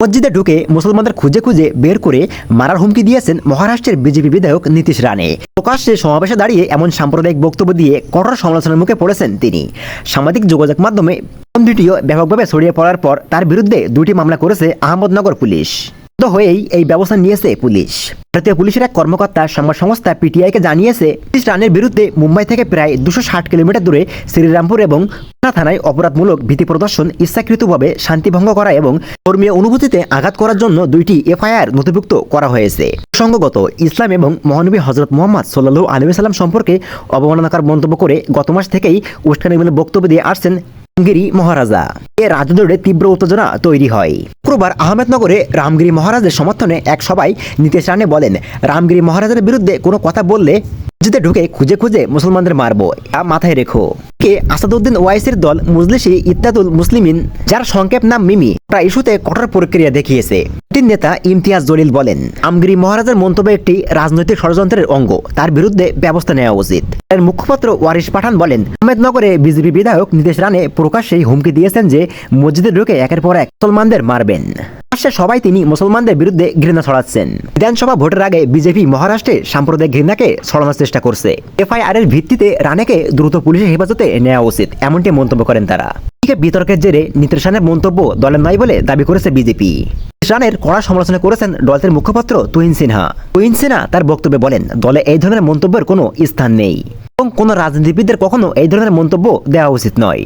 মসজিদে ঢুকে মুসলমানদের খুঁজে খুঁজে বের করে মারার হুমকি দিয়েছেন মহারাষ্ট্রের বিজেপি বিধায়ক নীতিশ রানে প্রকাশ্যে সমাবেশে দাঁড়িয়ে এমন সাম্প্রদায়িক বক্তব্য দিয়ে কঠোর সমালোচনার মুখে পড়েছেন তিনি। সামাজিক যোগাযোগ মাধ্যমে ভিডিও ব্যাপকভাবে ছড়িয়ে পড়ার পর তার বিরুদ্ধে দুটি মামলা করেছে আহমদনগর পুলিশ। হয়েই এই ব্যবস্থা নিয়েছে পুলিশ। ভারতীয় পুলিশের এক কর্মকর্তা সংবাদ সংস্থা পিটিআইকে জানিয়েছে রানের বিরুদ্ধে মুম্বাই থেকে প্রায় দুশো ষাট কিলোমিটার দূরে শ্রীরামপুর এবং থানায় অপরাধমূলক ভীতি প্রদর্শন ইচ্ছাকৃতভাবে শান্তিভঙ্গ করা এবং ধর্মীয় অনুভূতিতে আঘাত করার জন্য দুইটি এফআইআর নথিভুক্ত করা হয়েছে। সঙ্গত ইসলাম এবং মহানবী হজরত মোহাম্মদ সাল্লাহ আলী সাল্লাম সম্পর্কে অবমাননাকার মন্তব্য করে গত মাস থেকেই উস্কানিমূলক বক্তব্য দিয়ে আসছেন রামগিরি মহারাজা। এ রাজদৌড়ে তীব্র উত্তেজনা তৈরি হয়। শুক্রবার আহমেদনগরে রামগিরি মহারাজের সমর্থনে এক সবাই নীতিশ রানে বলেন, রামগিরি মহারাজের বিরুদ্ধে কোনো কথা বললে মসজিদে ঢুকে খুঁজে খুঁজে মুসলমানদের মারব। তা মাথায় রেখো। কে আসাদুদ্দিন ওয়াইসির দল মুজলিসি ইত্তাদুল মুসলিমিন, যার সংক্ষেপ নাম মিমি, প্রায় ইস্যুতে কঠোর প্রক্রিয়া দেখিয়েছে। পার্টির নেতা ইমতিয়াজ জলিল বলেন, আমগিরি মহারাজের মন্তব্য একটি রাজনৈতিক ষড়যন্ত্রের অঙ্গ। তার বিরুদ্ধে ব্যবস্থা নেওয়া উচিত। এর মুখপাত্র ওয়ারিশ পাঠান বলেন, আহমেদনগরে বিজেপি বিধায়ক নীতিশ রানে প্রকাশ্যেই হুমকি দিয়েছেন যে মসজিদে ঢুকে একের পর এক মুসলমানদের মারবেন। সবাই তিনি মুসলমানদের বিরুদ্ধে ঘৃণা ছড়াচ্ছেন। বিধানসভা ভোটের আগে বিজেপি মহারাষ্ট্রে সাম্প্রদায়িক ঘৃণাকে ছড়ানোর চেষ্টা করছে। এফআইআর এর ভিত্তিতে রানেকে দ্রুত পুলিশের হেফাজতে নেওয়া উচিত, এমনটি মন্তব্য করেন তারা। বিতর্কের জেরে নীতিশ মন্তব্য দলের নয় বলে দাবি করেছে বিজেপি। নীতিশ রানের কড়া সমালোচনা করেছেন দলের মুখপাত্র তুহিন সিনহা। তুহিন সিনহা তার বক্তব্যে বলেন, দলে এই ধরনের মন্তব্যের কোনো স্থান নেই এবং কোনো রাজনীতিবিদদের কখনো এই ধরনের মন্তব্য দেওয়া উচিত নয়।